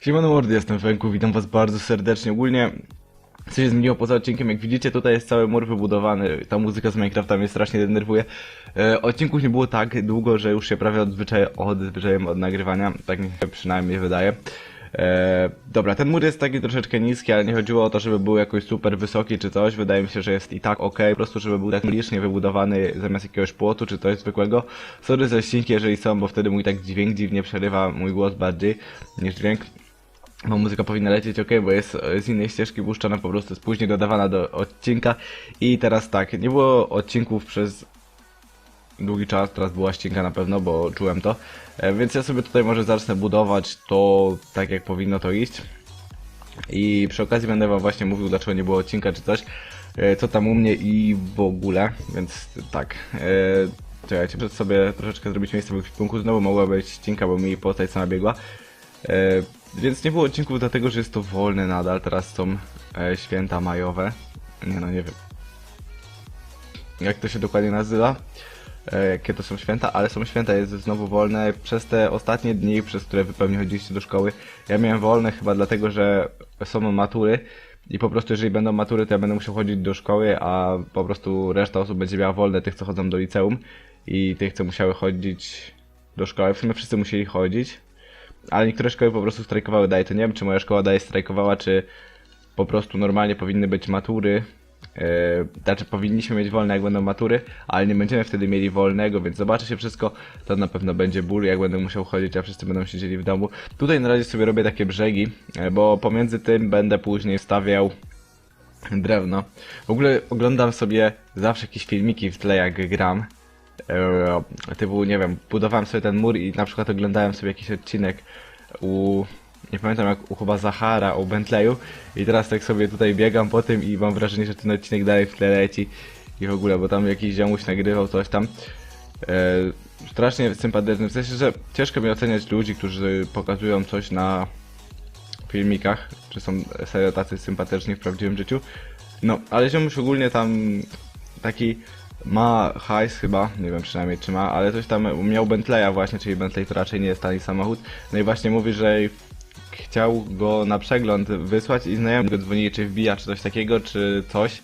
Siemano mordy, jestem Wenku, witam was bardzo serdecznie. Ogólnie co się zmieniło poza odcinkiem, jak widzicie tutaj jest cały mur wybudowany, ta muzyka z Minecrafta mnie strasznie denerwuje. E, odcinków nie było tak długo, że już się prawie odzwyczaj, odzwyczaiłem od nagrywania, tak mi się przynajmniej wydaje. E, dobra, ten mur jest taki troszeczkę niski, ale nie chodziło o to, żeby był jakoś super wysoki czy coś, wydaje mi się, że jest i tak ok, po prostu żeby był tak licznie wybudowany zamiast jakiegoś płotu czy coś zwykłego. Sorry za ścinki, jeżeli są, bo wtedy mój tak dźwięk dziwnie przerywa mój głos bardziej niż dźwięk. Bo muzyka powinna lecieć ok, bo jest z innej ścieżki puszczana, po prostu jest później dodawana do odcinka. I teraz tak, nie było odcinków przez długi czas, teraz była ścienka na pewno, bo czułem to. E, Więc ja sobie tutaj może zacznę budować to tak jak powinno to iść. I przy okazji będę wam właśnie mówił dlaczego nie było odcinka czy coś, e, co tam u mnie i w ogóle, więc tak. E, czekajcie, przed sobie troszeczkę zrobić miejsce w ekwipunku, znowu mogła być ścinka, bo mi postać sama biegła. Więc nie było odcinków dlatego, że jest to wolne nadal, teraz są e, święta majowe. Nie no, nie wiem. Jak to się dokładnie nazywa? E, jakie to są święta, ale są święta, jest znowu wolne. Przez te ostatnie dni, przez które wy pewnie chodziliście do szkoły, ja miałem wolne chyba dlatego, że są matury i po prostu jeżeli będą matury, to ja będę musiał chodzić do szkoły, a po prostu reszta osób będzie miała wolne, tych co chodzą do liceum i tych co musiały chodzić do szkoły. W sumie wszyscy musieli chodzić, ale niektóre szkoły po prostu strajkowały. To nie wiem, czy moja szkoła dalej strajkowała, czy po prostu normalnie powinny być matury. Yy, znaczy powinniśmy mieć wolne jak będą matury, ale nie będziemy wtedy mieli wolnego, więc zobaczy się wszystko, to na pewno będzie ból, jak będę musiał chodzić, a wszyscy będą siedzieli w domu. Tutaj na razie sobie robię takie brzegi, yy, bo pomiędzy tym będę później stawiał drewno. W ogóle oglądam sobie zawsze jakieś filmiki w tle jak gram. Eee, typu, nie wiem, budowałem sobie ten mur i na przykład oglądałem sobie jakiś odcinek u, nie pamiętam jak u chyba Zachara, u Bentleyu i teraz tak sobie tutaj biegam po tym i mam wrażenie, że ten odcinek dalej w tle leci i w ogóle, bo tam jakiś ziomuś nagrywał coś tam. Eee, strasznie sympatyczny, w sensie, że ciężko mi oceniać ludzi, którzy pokazują coś na filmikach, czy są serio tacy sympatyczni w prawdziwym życiu. No, ale ziomuś ogólnie tam taki ma hajs chyba, nie wiem przynajmniej czy ma, ale coś tam miał Bentleya właśnie, czyli Bentley to raczej nie jest tani samochód. No i właśnie mówi, że chciał go na przegląd wysłać i znajomi go dzwonili, czy wbija, czy coś takiego, czy coś.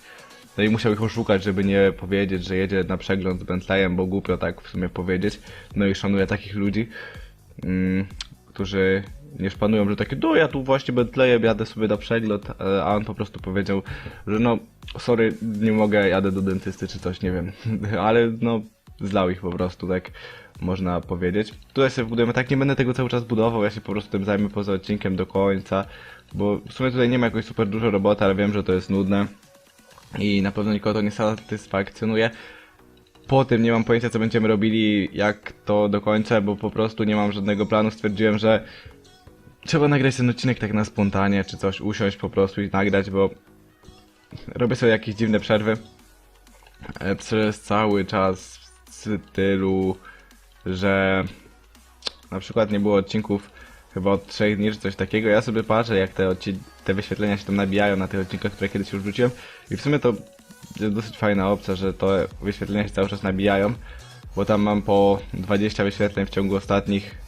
No i musiał ich oszukać, żeby nie powiedzieć, że jedzie na przegląd z Bentleyem, bo głupio tak w sumie powiedzieć. No i szanuję takich ludzi, mm, którzy nie szpanują, że takie, no ja tu właśnie Bentleyem jadę sobie na przegląd, e, a on po prostu powiedział, że no, sorry, nie mogę, jadę do dentysty czy coś, nie wiem. Ale no, zlał ich po prostu, tak można powiedzieć. Tutaj sobie budujemy tak, nie będę tego cały czas budował, ja się po prostu tym zajmę poza odcinkiem do końca, bo w sumie tutaj nie ma jakoś super dużo roboty, ale wiem, że to jest nudne i na pewno nikogo to nie satysfakcjonuje. Po tym nie mam pojęcia, co będziemy robili, jak to dokończę, bo po prostu nie mam żadnego planu. Stwierdziłem, że trzeba nagrać ten odcinek tak na spontanie, czy coś, usiąść po prostu i nagrać, bo robię sobie jakieś dziwne przerwy e, przez cały czas w stylu, że na przykład nie było odcinków chyba od 3 dni czy coś takiego. Ja sobie patrzę, jak te, te wyświetlenia się tam nabijają na tych odcinkach, które kiedyś już wrzuciłem i w sumie to jest dosyć fajna opcja, że to wyświetlenia się cały czas nabijają, bo tam mam po 20 wyświetleń w ciągu ostatnich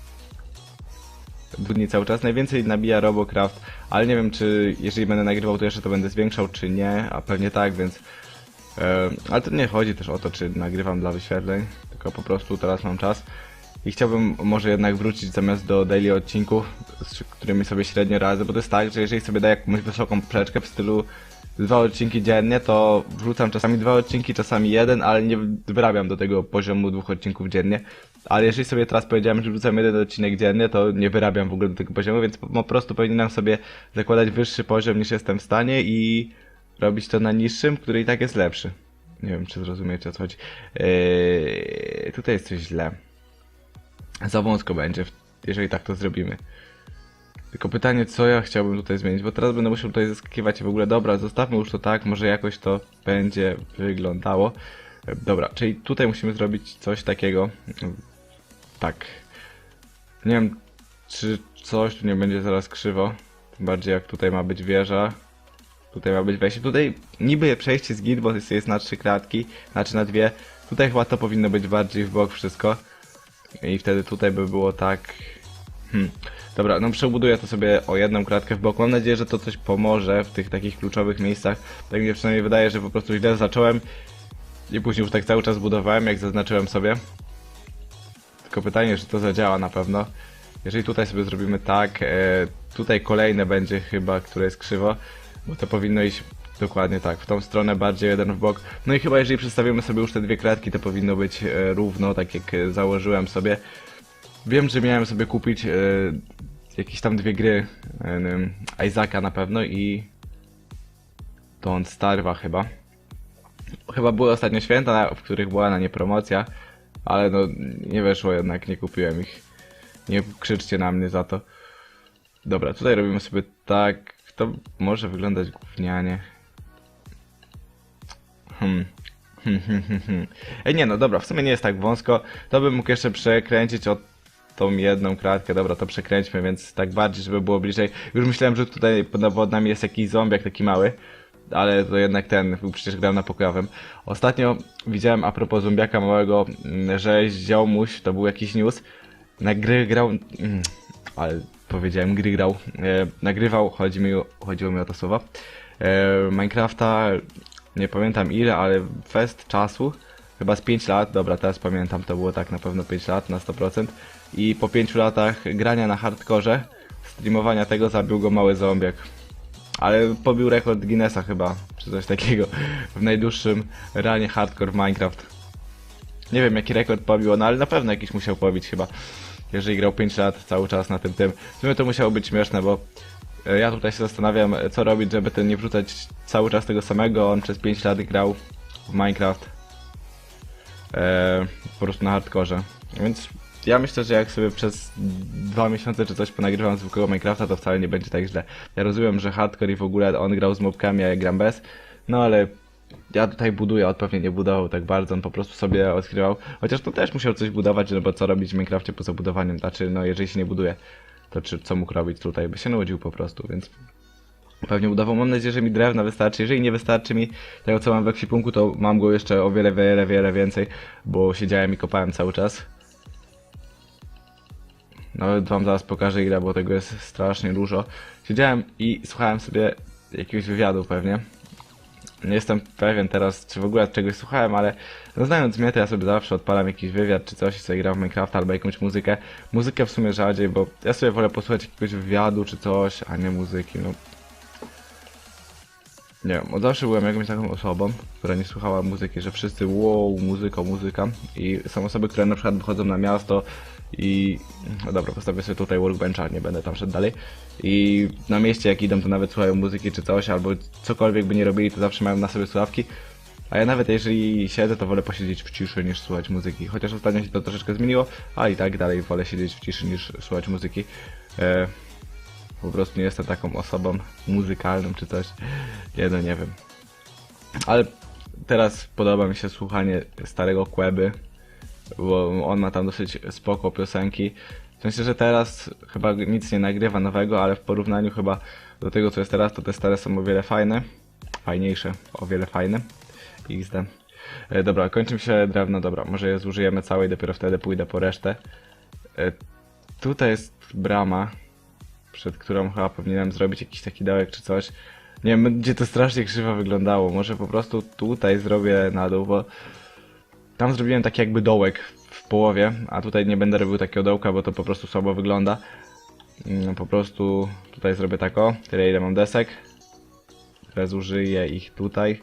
dni cały czas. Najwięcej nabija Robocraft, ale nie wiem czy jeżeli będę nagrywał to jeszcze to będę zwiększał czy nie, a pewnie tak, więc e, ale to nie chodzi też o to czy nagrywam dla wyświetleń, tylko po prostu teraz mam czas i chciałbym może jednak wrócić zamiast do daily odcinków, z którymi sobie średnio radzę, bo to jest tak, że jeżeli sobie daję jakąś wysoką przeczkę w stylu dwa odcinki dziennie, to wrzucam czasami dwa odcinki, czasami jeden, ale nie wyrabiam do tego poziomu dwóch odcinków dziennie. Ale jeżeli sobie teraz powiedziałem, że wrzucam jeden odcinek dziennie, to nie wyrabiam w ogóle do tego poziomu, więc po prostu powinienem sobie zakładać wyższy poziom niż jestem w stanie i robić to na niższym, który i tak jest lepszy. Nie wiem, czy zrozumiecie o co chodzi. Eee, tutaj jest coś źle. Za wąsko będzie, jeżeli tak to zrobimy. Tylko pytanie, co ja chciałbym tutaj zmienić, bo teraz będę musiał tutaj zaskakiwać i w ogóle, dobra, zostawmy już to tak, może jakoś to będzie wyglądało. Dobra, czyli tutaj musimy zrobić coś takiego. Tak. Nie wiem, czy coś tu nie będzie zaraz krzywo. Tym bardziej jak tutaj ma być wieża. Tutaj ma być wejście. Tutaj niby przejście z git, bo jest na trzy kratki, znaczy na dwie. Tutaj chyba to powinno być bardziej w bok wszystko. I wtedy tutaj by było tak Hmm. Dobra, no przebuduję to sobie o jedną kratkę w bok. Mam nadzieję, że to coś pomoże w tych takich kluczowych miejscach. Tak mi przynajmniej wydaje, że po prostu źle zacząłem i później już tak cały czas budowałem, jak zaznaczyłem sobie. Tylko pytanie, czy to zadziała na pewno. Jeżeli tutaj sobie zrobimy tak, e, tutaj kolejne będzie chyba, które jest krzywo, bo to powinno iść dokładnie tak, w tą stronę bardziej jeden w bok. No i chyba jeżeli przedstawimy sobie już te dwie kratki, to powinno być e, równo, tak jak e, założyłem sobie. Wiem, że miałem sobie kupić e, jakieś tam dwie gry, e, Isaaca na pewno i Don't Starwa chyba. Chyba były ostatnio święta, w których była na nie promocja, ale no nie weszło jednak, nie kupiłem ich. Nie krzyczcie na mnie za to. Dobra, tutaj robimy sobie tak. To może wyglądać gównianie. Hmm. Ej, nie no, dobra, w sumie nie jest tak wąsko. To bym mógł jeszcze przekręcić o tą jedną kratkę. Dobra, to przekręćmy, więc tak bardziej, żeby było bliżej. Już myślałem, że tutaj pod nami jest jakiś zombiak taki mały. Ale to jednak ten, przecież grał na pokojowym. Ostatnio widziałem a propos zombiaka małego, mm, że ziomuś, to był jakiś news, na gry grał, mm, ale powiedziałem gry grał, e, nagrywał, chodzi mi, chodziło mi o to słowo, e, Minecrafta, nie pamiętam ile, ale fest czasu, chyba z 5 lat, dobra teraz pamiętam, to było tak na pewno 5 lat na 100% i po 5 latach grania na hardkorze, streamowania tego zabił go mały zombiak. Ale pobił rekord Guinnessa chyba, czy coś takiego, w najdłuższym ranie hardcore w Minecraft. Nie wiem jaki rekord pobił on, ale na pewno jakiś musiał pobić chyba. Jeżeli grał 5 lat cały czas na tym tym. W sumie to musiało być śmieszne, bo e, ja tutaj się zastanawiam co robić, żeby ten nie wrzucać cały czas tego samego. On przez 5 lat grał w Minecraft. E, po prostu na hardkorze. Więc ja myślę, że jak sobie przez dwa miesiące czy coś ponagrywam zwykłego Minecrafta, to wcale nie będzie tak źle. Ja rozumiem, że hardcore i w ogóle on grał z mobkami, a ja gram bez. No ale ja tutaj buduję, on pewnie nie budował tak bardzo, on po prostu sobie odkrywał. Chociaż to też musiał coś budować, no bo co robić w Minecrafcie poza budowaniem? Znaczy, no jeżeli się nie buduje, to czy, co mógł robić tutaj? By się nudził po prostu, więc pewnie budował. Mam nadzieję, że mi drewna wystarczy. Jeżeli nie wystarczy mi tego, co mam w ekwipunku, to mam go jeszcze o wiele, wiele, wiele więcej, bo siedziałem i kopałem cały czas. Nawet wam zaraz pokażę ile, bo tego jest strasznie dużo. Siedziałem i słuchałem sobie jakiegoś wywiadu pewnie. Nie jestem pewien teraz, czy w ogóle czegoś słuchałem, ale no znając mnie, to ja sobie zawsze odpalam jakiś wywiad czy coś i sobie w Minecraft albo jakąś muzykę. Muzykę w sumie rzadziej, bo ja sobie wolę posłuchać jakiegoś wywiadu czy coś, a nie muzyki, no. Nie wiem, od zawsze byłem jakąś taką osobą, która nie słuchała muzyki, że wszyscy wow, muzyka, muzyka i są osoby, które na przykład wychodzą na miasto i... No dobra, postawię sobie tutaj workbencha, nie będę tam szedł dalej i na mieście jak idą to nawet słuchają muzyki czy coś, albo cokolwiek by nie robili, to zawsze mają na sobie słuchawki a ja nawet jeżeli siedzę, to wolę posiedzieć w ciszy niż słuchać muzyki. Chociaż ostatnio się to troszeczkę zmieniło, a i tak dalej wolę siedzieć w ciszy niż słuchać muzyki. E, po prostu nie jestem taką osobą muzykalną czy coś. Nie no, nie wiem. Ale teraz podoba mi się słuchanie starego Kłeby, bo on ma tam dosyć spoko piosenki. W sensie, że teraz chyba nic nie nagrywa nowego, ale w porównaniu chyba do tego, co jest teraz, to te stare są o wiele fajne. Fajniejsze, o wiele fajne. XD. E, dobra, kończy się drewno, dobra, może je zużyjemy całe i dopiero wtedy pójdę po resztę. E, tutaj jest brama, przed którą chyba powinienem zrobić jakiś taki dołek czy coś. Nie wiem, będzie to strasznie krzywo wyglądało. Może po prostu tutaj zrobię na dół, bo tam zrobiłem taki jakby dołek w połowie, a tutaj nie będę robił takiego dołka, bo to po prostu słabo wygląda. Mm, Po prostu tutaj zrobię tako, tyle ile mam desek. Teraz użyję ich tutaj.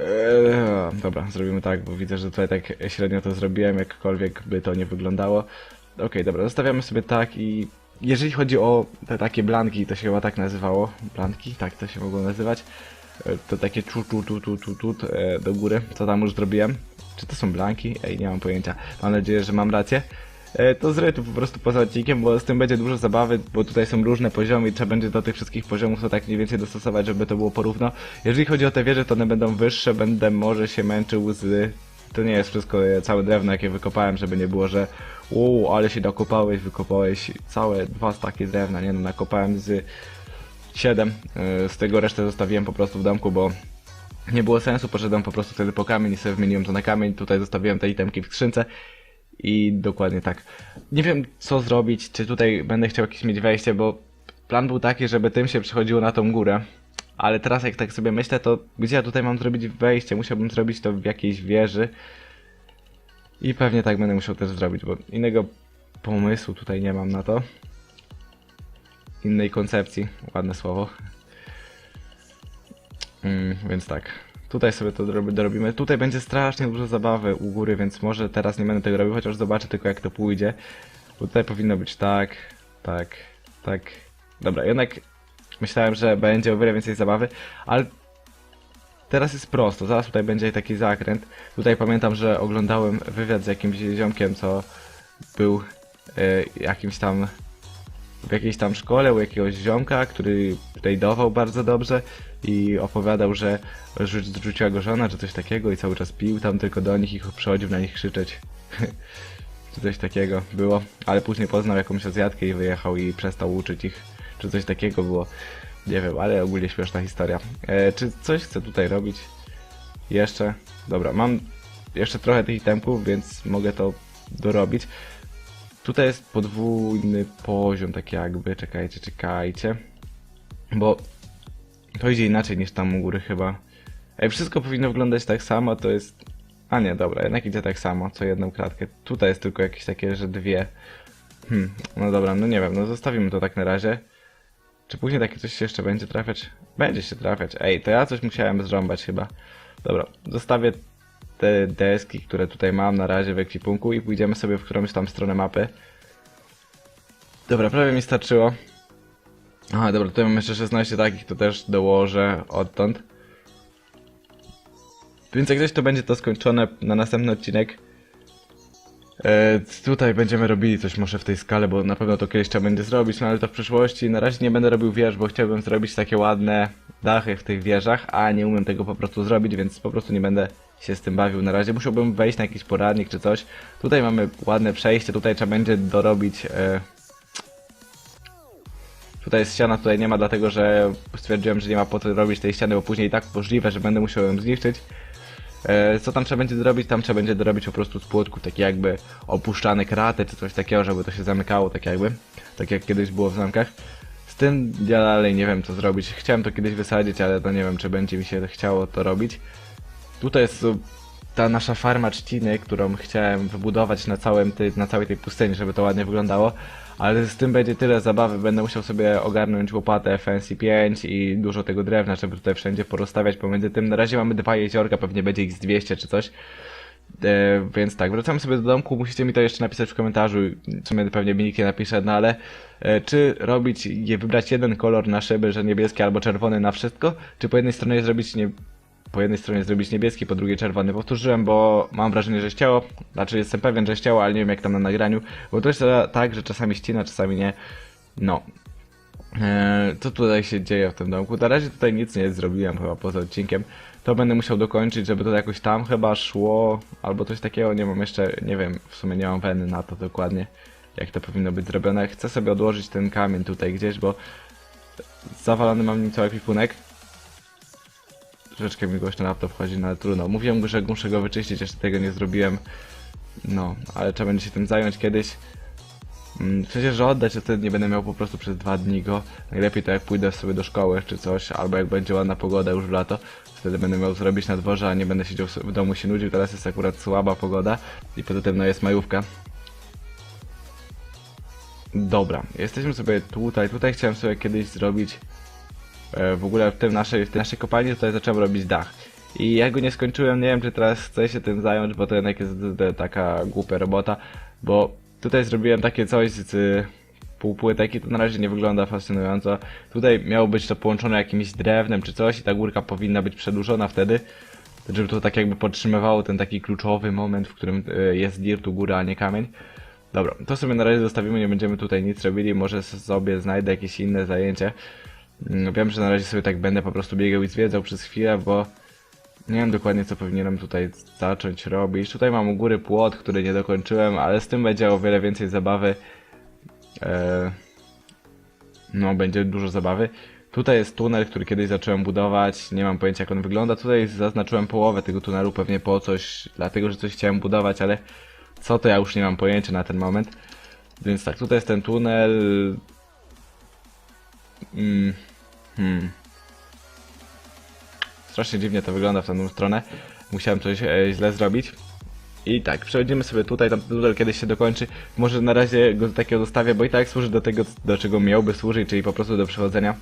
Eee, dobra, zrobimy tak, bo widzę, że tutaj tak średnio to zrobiłem, jakkolwiek by to nie wyglądało. Okej, dobra, zostawiamy sobie tak i jeżeli chodzi o te takie blanki, to się chyba tak nazywało, blanki, tak to się mogło nazywać, E, to takie czu, czu, tu, tu, tu, tu, e, do góry, co tam już zrobiłem. Czy to są blanki? Ej, nie mam pojęcia. Mam nadzieję, że mam rację. E, To zrobię tu po prostu poza odcinkiem, bo z tym będzie dużo zabawy, bo tutaj są różne poziomy i trzeba będzie do tych wszystkich poziomów to tak mniej więcej dostosować, żeby to było porówno. Jeżeli chodzi o te wieże, to one będą wyższe, będę może się męczył z... To nie jest wszystko całe drewno, jakie wykopałem, żeby nie było, że uuu, ale się dokopałeś, wykopałeś całe dwa staki drewna, nie no, nakopałem z 7, z tego resztę zostawiłem po prostu w domku, bo nie było sensu, poszedłem po prostu wtedy po kamień i sobie wymieniłem to na kamień, tutaj zostawiłem te itemki w skrzynce I dokładnie tak. Nie wiem co zrobić, czy tutaj będę chciał jakieś mieć wejście, bo plan był taki, żeby tym się przychodziło na tą górę. Ale teraz jak tak sobie myślę, to gdzie ja tutaj mam zrobić wejście? Musiałbym zrobić to w jakiejś wieży. I pewnie tak będę musiał też zrobić, bo innego pomysłu tutaj nie mam na to. Innej koncepcji, ładne słowo. Mm, więc tak. Tutaj sobie to dorob- dorobimy. Tutaj będzie strasznie dużo zabawy u góry, więc może teraz nie będę tego robił, chociaż zobaczę tylko jak to pójdzie. Bo tutaj powinno być tak, tak, tak. Dobra, jednak myślałem, że będzie o wiele więcej zabawy, ale teraz jest prosto. Zaraz tutaj będzie taki zakręt. Tutaj pamiętam, że oglądałem wywiad z jakimś ziomkiem, co był e, jakimś tam w jakiejś tam szkole u jakiegoś ziomka, który tradeował bardzo dobrze i opowiadał, że rzu- zrzuciła go żona, czy coś takiego i cały czas pił tam tylko do nich i przychodził na nich krzyczeć. czy coś takiego było, ale później poznał jakąś Azjatkę i wyjechał i przestał uczyć ich, czy coś takiego było. Nie wiem, ale ogólnie śmieszna historia. E, czy coś chcę tutaj robić? Jeszcze? Dobra, mam jeszcze trochę tych itemków, więc mogę to dorobić. Tutaj jest podwójny poziom, tak jakby, czekajcie, czekajcie. Bo to idzie inaczej niż tam u góry chyba. Ej, wszystko powinno wyglądać tak samo, to jest... A nie, dobra, jednak idzie tak samo, co jedną klatkę. Tutaj jest tylko jakieś takie, że dwie. Hmm, no dobra, no nie wiem, no zostawimy to tak na razie. Czy później takie coś się jeszcze będzie trafiać? Będzie się trafiać. Ej, to ja coś musiałem zrąbać chyba. Dobra, zostawię te deski, które tutaj mam na razie w ekwipunku i pójdziemy sobie w którąś tam stronę mapy. Dobra, prawie mi starczyło. Aha, dobra, tutaj mam jeszcze 16 takich, to też dołożę odtąd. Więc jak to będzie to skończone na następny odcinek. E, tutaj będziemy robili coś może w tej skale, bo na pewno to kiedyś trzeba będzie zrobić, no ale to w przyszłości. Na razie nie będę robił wież, bo chciałbym zrobić takie ładne dachy w tych wieżach, a nie umiem tego po prostu zrobić, więc po prostu nie będę się z tym bawił na razie. Musiałbym wejść na jakiś poradnik czy coś. Tutaj mamy ładne przejście, tutaj trzeba będzie dorobić... E... Tutaj jest ściana, tutaj nie ma, dlatego że stwierdziłem, że nie ma po co robić tej ściany, bo później i tak możliwe, że będę musiał ją zniszczyć. E, co tam trzeba będzie dorobić? Tam trzeba będzie dorobić po prostu z płotków takie jakby opuszczane kraty czy coś takiego, żeby to się zamykało tak jakby. Tak jak kiedyś było w zamkach. Z tym ja dalej nie wiem co zrobić. Chciałem to kiedyś wysadzić, ale to nie wiem czy będzie mi się chciało to robić. Tutaj jest ta nasza farma trzciny, którą chciałem wybudować na, całym ty, na całej tej pustyni, żeby to ładnie wyglądało. Ale z tym będzie tyle zabawy, będę musiał sobie ogarnąć łopatę FNC5 i dużo tego drewna, żeby tutaj wszędzie porozstawiać pomiędzy tym. Na razie mamy dwa jeziorka, pewnie będzie ich z 200 czy coś. E, więc tak, wracamy sobie do domku, musicie mi to jeszcze napisać w komentarzu, w sumie pewnie mi nikt nie napisze, no ale e, czy robić, je, wybrać jeden kolor na szyby, że niebieski albo czerwony na wszystko, czy po jednej stronie zrobić nie, po jednej stronie zrobić niebieski, po drugiej czerwony. Powtórzyłem, bo mam wrażenie, że ścięło. Znaczy jestem pewien, że ścięło, ale nie wiem jak tam na nagraniu. Bo to jest tak, że czasami ścina, czasami nie. No. Eee, co tutaj się dzieje w tym domku? Na razie tutaj nic nie zrobiłem chyba poza odcinkiem. To będę musiał dokończyć, żeby to jakoś tam chyba szło, albo coś takiego. Nie mam jeszcze, nie wiem, w sumie nie mam weny na to dokładnie, jak to powinno być zrobione. Chcę sobie odłożyć ten kamień tutaj gdzieś, bo zawalony mam nim cały ekwipunek troszeczkę mi głośno laptop wchodzi, no ale trudno. Mówiłem, że muszę go wyczyścić, jeszcze tego nie zrobiłem. No, ale trzeba będzie się tym zająć kiedyś. Mm, Przecież, że oddać, to wtedy nie będę miał po prostu przez dwa dni go. Najlepiej to jak pójdę sobie do szkoły czy coś, albo jak będzie ładna pogoda już w lato. Wtedy będę miał zrobić na dworze, a nie będę siedział w domu się nudził. Teraz jest akurat słaba pogoda i poza tym no jest majówka. Dobra, jesteśmy sobie tutaj. Tutaj chciałem sobie kiedyś zrobić w ogóle w tym naszej, w tej naszej kopalni tutaj zacząłem robić dach. I ja go nie skończyłem, nie wiem czy teraz chcę się tym zająć, bo to jednak jest taka głupia robota, bo tutaj zrobiłem takie coś z półpłytek i to na razie nie wygląda fascynująco. Tutaj miało być to połączone jakimś drewnem czy coś i ta górka powinna być przedłużona wtedy, żeby to tak jakby podtrzymywało ten taki kluczowy moment, w którym e, jest dirt u góry, a nie kamień. Dobra, to sobie na razie zostawimy, nie będziemy tutaj nic robili, może sobie znajdę jakieś inne zajęcie. Mm, Wiem, że na razie sobie tak będę po prostu biegał i zwiedzał przez chwilę, bo nie wiem dokładnie co powinienem tutaj zacząć robić. Tutaj mam u góry płot, który nie dokończyłem, ale z tym będzie o wiele więcej zabawy. Eee, no, będzie dużo zabawy. Tutaj jest tunel, który kiedyś zacząłem budować, nie mam pojęcia jak on wygląda. Tutaj zaznaczyłem połowę tego tunelu pewnie po coś, dlatego że coś chciałem budować, ale co to ja już nie mam pojęcia na ten moment. Więc tak, tutaj jest ten tunel. Mm, hmm. Strasznie dziwnie to wygląda w tamtą stronę. Musiałem coś e, źle zrobić. I tak, przechodzimy sobie tutaj, tam tunel kiedyś się dokończy. Może na razie go takiego zostawię, bo i tak służy do tego, do czego miałby służyć, czyli po prostu do przechodzenia.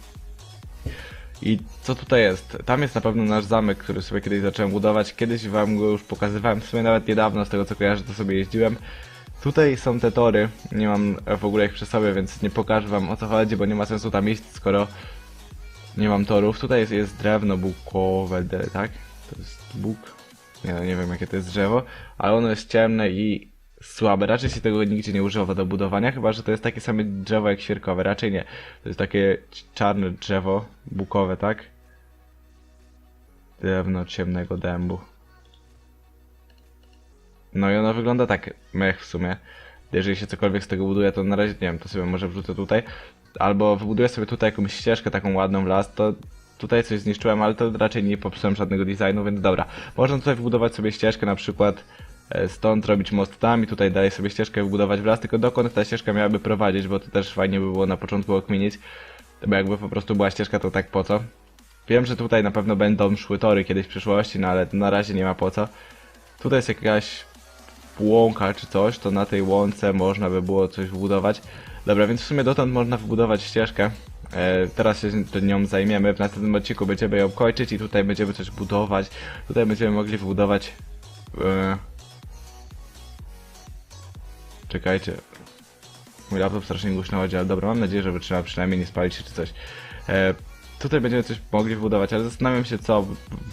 I co tutaj jest? Tam jest na pewno nasz zamek, który sobie kiedyś zacząłem budować. Kiedyś wam go już pokazywałem, w sumie nawet niedawno, z tego co kojarzę, to sobie jeździłem. Tutaj są te tory, nie mam w ogóle ich przy sobie, więc nie pokażę wam o co chodzi, bo nie ma sensu tam iść, skoro nie mam torów. Tutaj jest, jest drewno bukowe, tak? To jest bóg. Nie, no, nie wiem jakie to jest drzewo, ale ono jest ciemne i słabe. Raczej się tego nigdzie nie używa do budowania, chyba że to jest takie same drzewo jak świerkowe. Raczej nie. To jest takie czarne drzewo bukowe, tak? Drewno ciemnego dębu. No i ono wygląda tak, mech w sumie. Jeżeli się cokolwiek z tego buduje, to na razie nie wiem, to sobie może wrzucę tutaj. Albo wybuduję sobie tutaj jakąś ścieżkę taką ładną w las, to tutaj coś zniszczyłem, ale to raczej nie popsułem żadnego designu, więc dobra. Można tutaj wybudować sobie ścieżkę na przykład e, stąd robić most tam i tutaj dalej sobie ścieżkę wybudować w las, tylko dokąd ta ścieżka miałaby prowadzić, bo to też fajnie by było na początku okminić. Bo jakby po prostu była ścieżka, to tak po co? Wiem, że tutaj na pewno będą szły tory kiedyś w przyszłości, no ale na razie nie ma po co. Tutaj jest jakaś łąka czy coś, to na tej łące można by było coś wybudować. Dobra, więc w sumie dotąd można wybudować ścieżkę. E, teraz się nią zajmiemy. W następnym odcinku będziemy ją kończyć i tutaj będziemy coś budować. Tutaj będziemy mogli wybudować... E... Czekajcie. Mój laptop strasznie głośno chodzi, ale dobra, mam nadzieję, że wytrzyma przynajmniej nie spalić się czy coś. E, tutaj będziemy coś mogli wybudować, ale zastanawiam się co.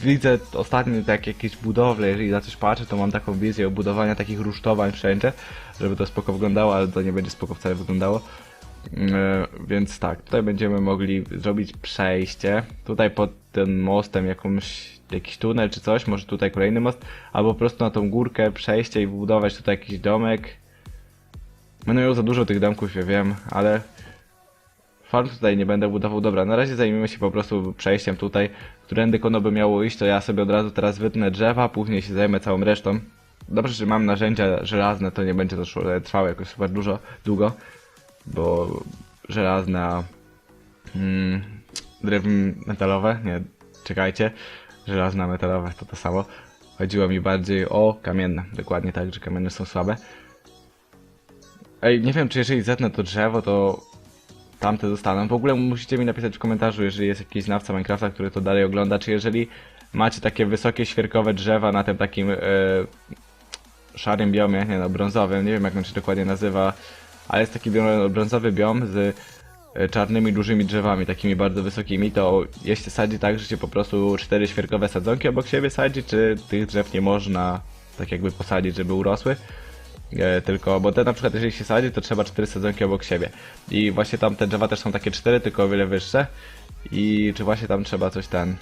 Widzę ostatnio tak jakieś budowle, jeżeli na coś patrzę, to mam taką wizję budowania takich rusztowań wszędzie, żeby to spoko wyglądało, ale to nie będzie spoko wcale wyglądało. E, więc tak, tutaj będziemy mogli zrobić przejście. Tutaj pod tym mostem jakąś, jakiś tunel czy coś, może tutaj kolejny most, albo po prostu na tą górkę przejście i wybudować tutaj jakiś domek. Będę miał za dużo tych domków, ja wiem, ale farm tutaj nie będę budował. Dobra, na razie zajmiemy się po prostu przejściem tutaj, którędy kono by miało iść, to ja sobie od razu teraz wytnę drzewa, później się zajmę całą resztą. Dobrze, że mam narzędzia żelazne, to nie będzie to trwało jakoś super dużo, długo, bo żelazne, mm, drewno metalowe, nie, czekajcie, żelazne a metalowe to to samo. Chodziło mi bardziej o kamienne, dokładnie tak, że kamienne są słabe. Ej, nie wiem, czy jeżeli zetnę to drzewo, to tamte dostaną. W ogóle musicie mi napisać w komentarzu, jeżeli jest jakiś znawca Minecrafta, który to dalej ogląda, czy jeżeli macie takie wysokie świerkowe drzewa na tym takim e, szarym biomie, nie no, brązowym, nie wiem jak on się dokładnie nazywa, ale jest taki brązowy biom z e, czarnymi, dużymi drzewami, takimi bardzo wysokimi, to jeśli sadzi tak, że się po prostu cztery świerkowe sadzonki obok siebie sadzi, czy tych drzew nie można tak jakby posadzić, żeby urosły? E, tylko, bo te na przykład jeżeli się sadzi, to trzeba cztery sadzonki obok siebie. I właśnie tam te drzewa też są takie cztery, tylko o wiele wyższe. I czy właśnie tam trzeba coś ten...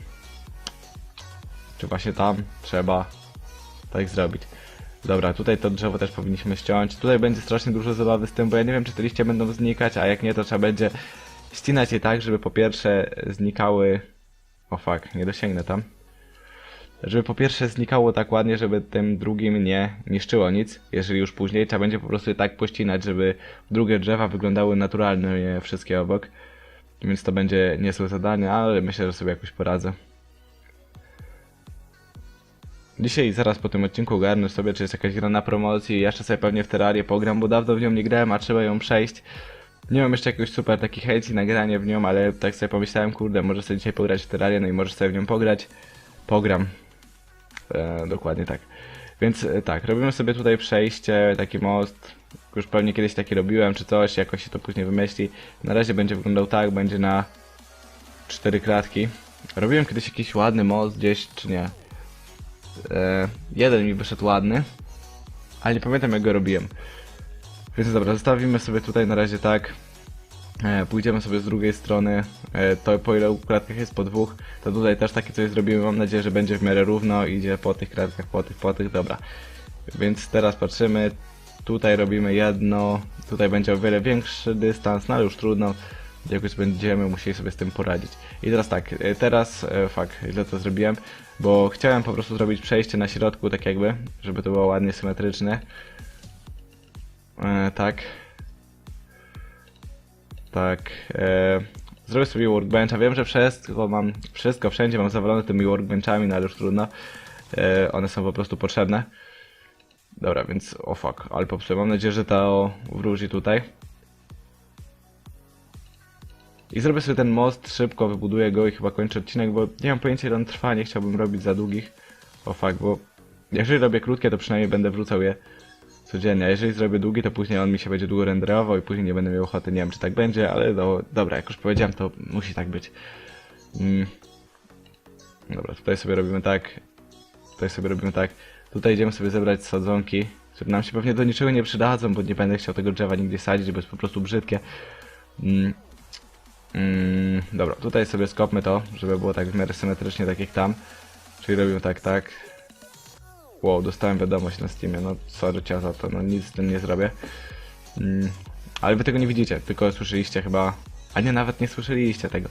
Czy właśnie tam trzeba tak zrobić. Dobra, tutaj to drzewo też powinniśmy ściąć. Tutaj będzie strasznie dużo zabawy z tym, bo ja nie wiem, czy te liście będą znikać, a jak nie, to trzeba będzie ścinać je tak, żeby po pierwsze znikały... O fuck, nie dosięgnę tam żeby po pierwsze znikało tak ładnie, żeby tym drugim nie niszczyło nic, jeżeli już później trzeba będzie po prostu je tak pościnać, żeby drugie drzewa wyglądały naturalnie wszystkie obok. Więc to będzie niezłe zadanie, ale myślę, że sobie jakoś poradzę. Dzisiaj zaraz po tym odcinku ogarnę sobie, czy jest jakaś gra na promocji. Jeszcze sobie pewnie w Terrarię pogram, bo dawno w nią nie grałem, a trzeba ją przejść. Nie mam jeszcze jakiegoś super takich chęci na granie w nią, ale tak sobie pomyślałem, kurde, może sobie dzisiaj pograć w Terrarię, no i może sobie w nią pograć. Pogram. E, dokładnie tak. Więc e, tak, robimy sobie tutaj przejście, taki most. Już pewnie kiedyś taki robiłem, czy coś, jakoś się to później wymyśli. Na razie będzie wyglądał tak, będzie na cztery klatki. Robiłem kiedyś jakiś ładny most gdzieś, czy nie? E, jeden mi wyszedł ładny, ale nie pamiętam jak go robiłem. Więc dobra, zostawimy sobie tutaj na razie tak. E, pójdziemy sobie z drugiej strony. E, to po ile klatkach jest po dwóch, to tutaj też takie coś zrobimy. Mam nadzieję, że będzie w miarę równo. Idzie po tych klatkach, po tych, po tych, dobra. Więc teraz patrzymy. Tutaj robimy jedno. Tutaj będzie o wiele większy dystans, no ale już trudno. Jakoś będziemy musieli sobie z tym poradzić. I teraz tak, e, teraz, fuck, źle to zrobiłem, bo chciałem po prostu zrobić przejście na środku, tak jakby, żeby to było ładnie symetryczne. E, tak. Tak. E, zrobię sobie workbencha. Wiem, że wszystko mam, wszystko wszędzie mam zawalone tymi workbenchami, no ale już trudno. E, one są po prostu potrzebne. Dobra, więc o fuck, ale popsułem. Mam nadzieję, że to wróci tutaj. I zrobię sobie ten most, szybko wybuduję go i chyba kończę odcinek, bo nie mam pojęcia ile on trwa, nie chciałbym robić za długich. O fuck, bo jeżeli robię krótkie, to przynajmniej będę wrzucał je codziennie, jeżeli zrobię długi, to później on mi się będzie długo renderował i później nie będę miał ochoty, nie wiem czy tak będzie, ale no, dobra, jak już powiedziałem, to musi tak być. Mm. Dobra, tutaj sobie robimy tak, tutaj sobie robimy tak, tutaj idziemy sobie zebrać sadzonki, które nam się pewnie do niczego nie przydadzą, bo nie będę chciał tego drzewa nigdzie sadzić, bo jest po prostu brzydkie. Mm. Mm, dobra, tutaj sobie skopmy to, żeby było tak w miarę symetrycznie, tak jak tam. Czyli robimy tak, tak. Wow, dostałem wiadomość na Steamie, no sorry cię za to, no nic z tym nie zrobię. Mm, ale wy tego nie widzicie, tylko słyszeliście chyba... A nie, nawet nie słyszeliście tego.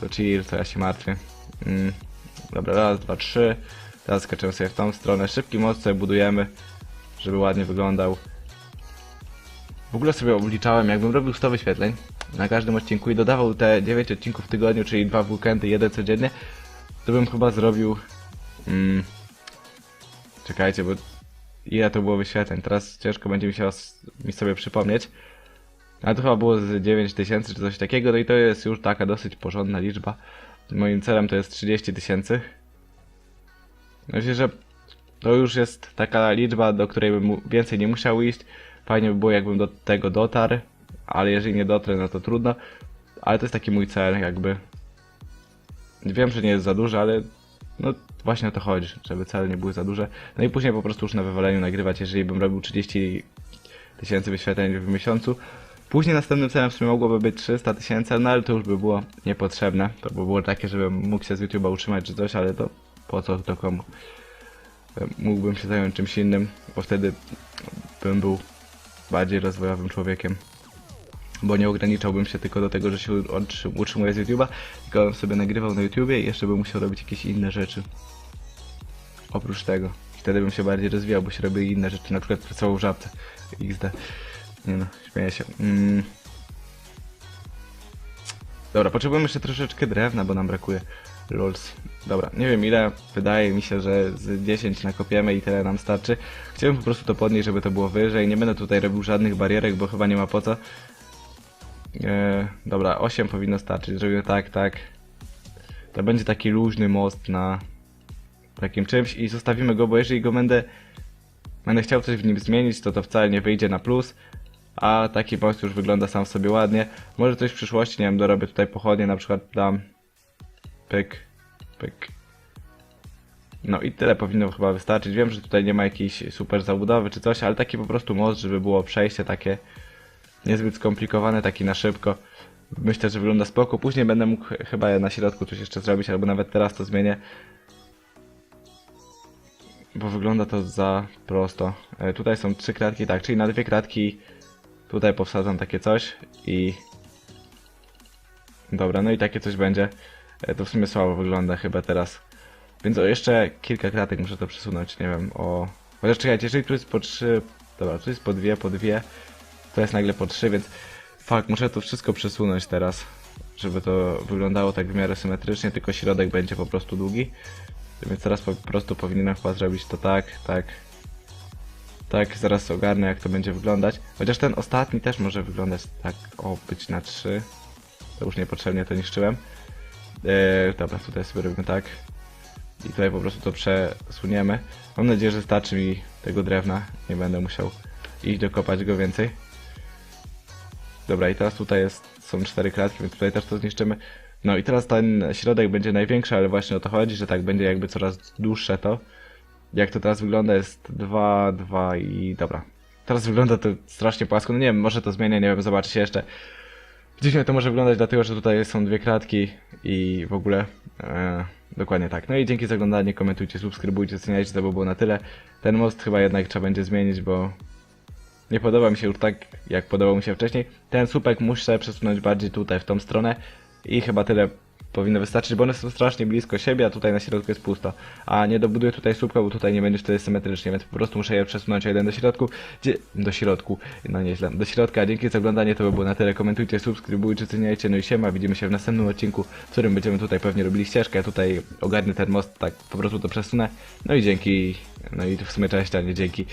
To chill, to ja się martwię. Mm, dobra, raz, dwa, trzy. Teraz skaczemy sobie w tą stronę. Szybki most sobie budujemy, żeby ładnie wyglądał. W ogóle sobie obliczałem, jakbym robił 100 wyświetleń na każdym odcinku i dodawał te 9 odcinków w tygodniu, czyli dwa weekendy, jeden codziennie, to bym chyba zrobił... Mm, czekajcie, bo ile to było wyświetleń? Teraz ciężko będzie mi się mi sobie przypomnieć. Ale to chyba było z 9 tysięcy czy coś takiego, no i to jest już taka dosyć porządna liczba. Moim celem to jest 30 tysięcy. Myślę, że to już jest taka liczba, do której bym więcej nie musiał iść. Fajnie by było, jakbym do tego dotarł, ale jeżeli nie dotrę, no to trudno. Ale to jest taki mój cel, jakby. Wiem, że nie jest za duży, ale no właśnie o to chodzi, żeby cele nie były za duże. No i później po prostu już na wywaleniu nagrywać, jeżeli bym robił 30 tysięcy wyświetleń w miesiącu. Później następnym celem w sumie mogłoby być 300 tysięcy, no ale to już by było niepotrzebne. To by było takie, żebym mógł się z YouTube'a utrzymać czy coś, ale to po co to komu? Mógłbym się zająć czymś innym, bo wtedy bym był bardziej rozwojowym człowiekiem. Bo nie ograniczałbym się tylko do tego, że się utrzym- utrzymuję z YouTube'a, tylko bym sobie nagrywał na YouTubie i jeszcze bym musiał robić jakieś inne rzeczy. Oprócz tego. Wtedy bym się bardziej rozwijał, bo się robiły inne rzeczy, na przykład pracował w żabce. XD. Nie no, śmieję się. Mm. Dobra, potrzebujemy jeszcze troszeczkę drewna, bo nam brakuje. Lols. Dobra, nie wiem ile, wydaje mi się, że z 10 nakopiemy i tyle nam starczy. Chciałbym po prostu to podnieść, żeby to było wyżej. Nie będę tutaj robił żadnych barierek, bo chyba nie ma po co. Eee, dobra, 8 powinno starczyć. Zrobimy tak, tak. To będzie taki luźny most na takim czymś i zostawimy go, bo jeżeli go będę będę chciał coś w nim zmienić, to to wcale nie wyjdzie na plus. A taki most już wygląda sam w sobie ładnie. Może coś w przyszłości, nie wiem, dorobię tutaj pochodnie, na przykład dam pyk, pyk. No i tyle powinno chyba wystarczyć. Wiem, że tutaj nie ma jakiejś super zabudowy czy coś, ale taki po prostu most, żeby było przejście takie niezbyt skomplikowane, taki na szybko. Myślę, że wygląda spoko. Później będę mógł ch- chyba na środku coś jeszcze zrobić, albo nawet teraz to zmienię. Bo wygląda to za prosto. E, tutaj są trzy kratki, tak, czyli na dwie kratki tutaj powsadzam takie coś i... Dobra, no i takie coś będzie. E, to w sumie słabo wygląda chyba teraz. Więc o jeszcze kilka kratek muszę to przesunąć, nie wiem, o... Chociaż czekajcie, jeżeli tu jest po trzy... Dobra, tu jest po dwie, po dwie. Jest nagle po trzy, więc... Fuck, muszę to wszystko przesunąć teraz. Żeby to wyglądało tak w miarę symetrycznie, tylko środek będzie po prostu długi. Więc teraz po prostu powinienem chyba zrobić to tak, tak. Tak, zaraz ogarnę jak to będzie wyglądać. Chociaż ten ostatni też może wyglądać tak, o, być na trzy. To już niepotrzebnie to niszczyłem. Eee, dobra, tutaj sobie robimy tak. I tutaj po prostu to przesuniemy. Mam nadzieję, że starczy mi tego drewna. Nie będę musiał iść dokopać go więcej. Dobra, i teraz tutaj jest, są cztery klatki, więc tutaj też to zniszczymy. No i teraz ten środek będzie największy, ale właśnie o to chodzi, że tak będzie jakby coraz dłuższe to. Jak to teraz wygląda jest 2, 2 i dobra. Teraz wygląda to strasznie płasko, no nie wiem, może to zmienię, nie wiem, zobaczycie jeszcze. Dziwnie to może wyglądać dlatego, że tutaj są dwie kratki i w ogóle e, dokładnie tak. No i dzięki za oglądanie, komentujcie, subskrybujcie, oceniajcie, to by było na tyle. Ten most chyba jednak trzeba będzie zmienić, bo nie podoba mi się już tak, jak podobał mi się wcześniej. Ten słupek muszę przesunąć bardziej tutaj, w tą stronę. I chyba tyle powinno wystarczyć, bo one są strasznie blisko siebie, a tutaj na środku jest pusto. A nie dobuduję tutaj słupka, bo tutaj nie będzie wtedy symetrycznie, więc po prostu muszę je przesunąć o jeden do środku, gdzie... do środku, no nieźle, do środka. Dzięki za oglądanie, to by było na tyle. Komentujcie, subskrybujcie, ceniajcie, no i siema. Widzimy się w następnym odcinku, w którym będziemy tutaj pewnie robili ścieżkę. Tutaj ogarnę ten most, tak po prostu to przesunę. No i dzięki, no i w sumie cześć, a nie dzięki.